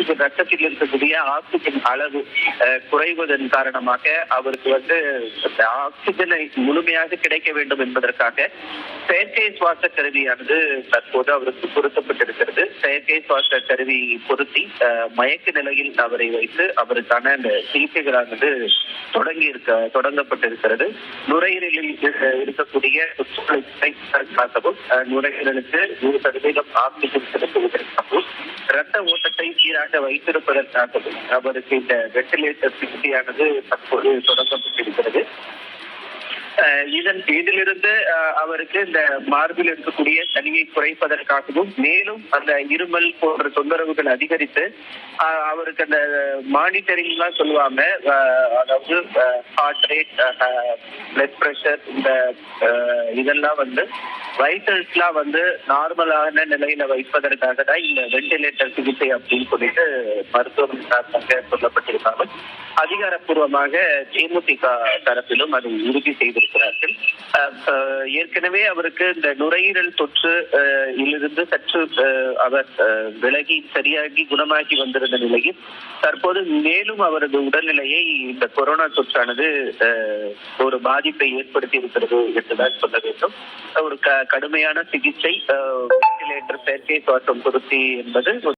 அவருக்கு ரத்தத்தில் இருக்கக்கூடிய ஆக்சிஜன் அளவு குறைவதன் காரணமாக அவருக்கு வந்து ஆக்சிஜனை முழுமையாக கிடைக்க வேண்டும் என்பதற்காக செயற்கை சுவாச கருவியானது தற்போது அவருக்கு பொருத்தப்பட்டிருக்கிறது. செயற்கை சுவாச கருவி பொருத்தி மயக்க நிலையில் அவரை வைத்து அவருக்கான அந்த சிகிச்சைகளானது தொடங்கி இருக்க தொடங்கப்பட்டிருக்கிறது. நுரையீரலில் இருக்கக்கூடிய நுரையீரலுக்கு நூறு சதவீதம் ஆக்சிஜன் செலுத்துவதற்காகவும் இரத்த ஓட்டத்தை சீராக வைத்திருப்பதற்காகவும் அவருக்கு இந்த வெண்டிலேட்டர் சிகிச்சையானது தற்போது தொடங்கப்பட்டிருக்கிறது. இதன் இதிலிருந்து அவருக்கு இந்த மார்பில் இருக்கக்கூடிய சளியை குறைப்பதற்காகவும் மேலும் அந்த இருமல் போன்ற தொந்தரவுகள் அதிகரித்து அவருக்கு அந்த மானிட்டரிங் எல்லாம் சொல்லுவாங்க அதாவது ஹார்ட் ரேட் பிளட் பிரஷர் இந்த இதெல்லாம் வந்து வைட்டல்ஸ்லாம் வந்து நார்மலான நிலையில வைப்பதற்காக தான் இந்த வெண்டிலேட்டர் சிகிச்சை அப்படின்னு சொல்லிட்டு மருத்துவம் சார்பாக சொல்லப்பட்டிருக்காங்க. அதிகாரப்பூர்வமாக தேமுதிக தரப்பிலும் அதை உறுதி செய்திருக்கிறது ஏற்கனவே அவருக்கு இந்த நுரையீரல் தொற்று இலிருந்து சற்று அவர் விலகி சரியாகி குணமாகி வந்திருந்த நிலையில் தற்போது மேலும் அவரது உடல்நிலையை இந்த கொரோனா தொற்றானது ஒரு பாதிப்பை ஏற்படுத்தி இருக்கிறது என்றுதான் சொல்ல வேண்டும். ஒரு க- கடுமையான சிகிச்சை வெண்டிலேட்டர் செயற்கை தோற்றம் பொருத்தி என்பது